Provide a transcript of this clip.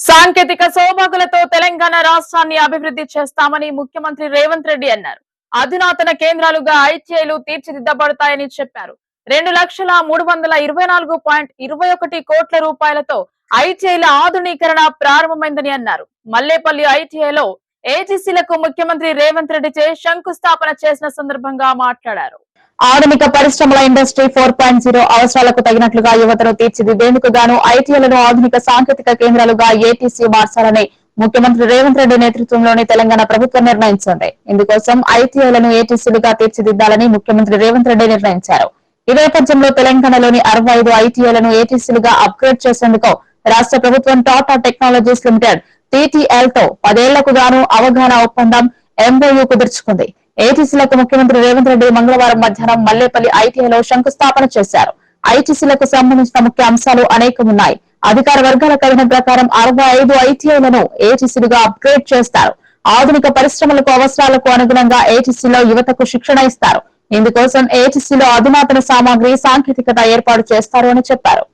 సాంకేతిక సౌభాగులతో తెలంగాణ రాష్ట్రాన్ని అభివృద్ధి చేస్తామని ముఖ్యమంత్రి రేవంత్ రెడ్డి అన్నారు. అధునాతన కేంద్రాలుగా ఐటీఐలు తీర్చిదిద్దబడతాయని చెప్పారు. రెండు లక్షల మూడు వందల ఇరవై నాలుగు పాయింట్ ఇరవై ఒకటి కోట్ల రూపాయలతో ఐటీఐల ఆధునీకరణ ప్రారంభమైందని అన్నారు. మల్లేపల్లి ఐటీఐలో ఏజీసీలకు ముఖ్యమంత్రి రేవంత్ రెడ్డి చే శంకుస్థాపన చేసిన సందర్భంగా మాట్లాడారు. ఆధునిక పరిశ్రమల ఇండస్ట్రీ ఫోర్ పాయింట్ జీరో అవసరాలకు తగినట్లుగా యువతను తీర్చిదిద్దేందుకు గాను ఐటీఐలను ఆధునిక సాంకేతిక కేంద్రాలుగా ఏటీసీ మార్చాలని ముఖ్యమంత్రి రేవంత్ రెడ్డి నేతృత్వంలోని తెలంగాణ ప్రభుత్వం నిర్ణయించింది. ఇందుకోసం ఐటీఐలను ఏటీసీలుగా తీర్చిదిద్దాలని ముఖ్యమంత్రి రేవంత్ రెడ్డి నిర్ణయించారు. ఈ నేపథ్యంలో తెలంగాణలోని అరవై ఐదు ఐటీఐలను ఏటీసీలుగా అప్గ్రేడ్ చేసేందుకు రాష్ట్ర ప్రభుత్వం టాటా టెక్నాలజీస్ లిమిటెడ్ టీటీఎల్తో పదేళ్ళకు గాను అవగాహన ఒప్పందం ఎంఓయూ కుదుర్చుకుంది. ఏటీసీలకు ముఖ్యమంత్రి రేవంత్ రెడ్డి మంగళవారం మధ్యాహ్నం మల్లేపల్లి ఐటీఐలో శంకుస్థాపన చేశారు. ఐటీసీలకు సంబంధించిన ముఖ్య అంశాలు అనేకం ఉన్నాయి అధికార వర్గాల కథనం ప్రకారం అరవై ఐదు ఐటీఐలను ఏటీసీలుగా అప్గ్రేడ్ చేస్తారు. ఆధునిక పరిశ్రమలకు అవసరాలకు అనుగుణంగా ఏటీసీలో యువతకు శిక్షణ ఇస్తారు. ఇందుకోసం ఏటీసీలో అధునాతన సామాగ్రి సాంకేతికత ఏర్పాటు చేస్తారు అని చెప్పారు.